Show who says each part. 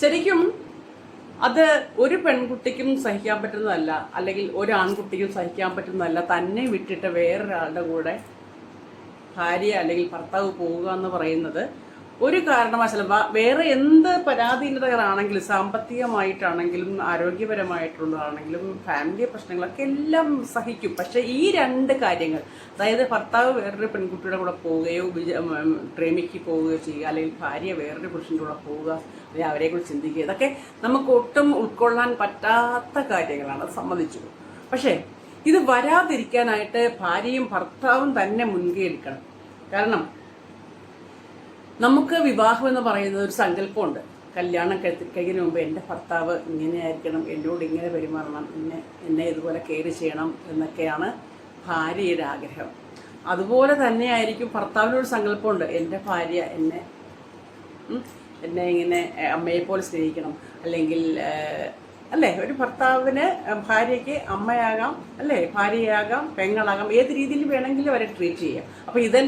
Speaker 1: ശരിക്കും അത് ഒരു പെൺകുട്ടിക്കും സഹിക്കാൻ പറ്റുന്നതല്ല അല്ലെങ്കിൽ ഒരു ആൺകുട്ടിക്കും സഹിക്കാൻ പറ്റുന്നതല്ല. തന്നെ വിട്ടിട്ട് വേറൊരാളുടെ കൂടെ ഭാര്യ അല്ലെങ്കിൽ ഭർത്താവ് പോവുക എന്ന് പറയുന്നത് ഒരു കാരണവശാലും വേറെ എന്ത് പരാധീനതകളാണെങ്കിലും സാമ്പത്തികമായിട്ടാണെങ്കിലും ആരോഗ്യപരമായിട്ടുള്ളതാണെങ്കിലും ഫാമിലി പ്രശ്നങ്ങളൊക്കെ എല്ലാം സഹിക്കും. പക്ഷെ ഈ രണ്ട് കാര്യങ്ങൾ അതായത് ഭർത്താവ് വേറൊരു പെൺകുട്ടിയുടെ കൂടെ പോവുകയോ പ്രേമിക്ക് പോവുകയോ ചെയ്യുക അല്ലെങ്കിൽ ഭാര്യ വേറൊരു പുരുഷന്റെ കൂടെ പോവുക അല്ലെങ്കിൽ അവരെ കുറിച്ച് ചിന്തിക്കുക ഇതൊക്കെ നമുക്ക് ഒട്ടും ഉൾക്കൊള്ളാൻ പറ്റാത്ത കാര്യങ്ങളാണ് സമ്മതിച്ചു. പക്ഷേ ഇത് വരാതിരിക്കാനായിട്ട് ഭാര്യയും ഭർത്താവും തന്നെ മുൻകൈ എടുക്കണം. കാരണം നമുക്ക് വിവാഹം എന്ന് പറയുന്നത് ഒരു സങ്കല്പമുണ്ട്. കല്യാണം കഴി- കഴിക്കുന്നതിന് മുമ്പ് എന്റെ ഭർത്താവ് ഇങ്ങനെ ആയിരിക്കണം എന്നോട് ഇങ്ങനെ പെരുമാറണം എന്നെ എന്നെ ഇതുപോലെ കെയർ ചെയ്യണം എന്നൊക്കെയാണ് ഭാര്യയുടെ ആഗ്രഹം. അതുപോലെ തന്നെയായിരിക്കും ഭർത്താവിനൊരു സങ്കല്പമുണ്ട്. എന്റെ ഭാര്യ എന്നെ എന്നെ ഇങ്ങനെ അമ്മയെപ്പോലെ സ്നേഹിക്കണം. അല്ലെങ്കിൽ അല്ലേ ഒരു ഭർത്താവിന് ഭാര്യയ്ക്ക് അമ്മയാകാം അല്ലേ ഭാര്യയാകാം പെങ്ങളാകാം ഏത് രീതിയിൽ വേണമെങ്കിലും അവരെ ട്രീറ്റ് ചെയ്യാം. അപ്പോൾ ഇതെല്ലാം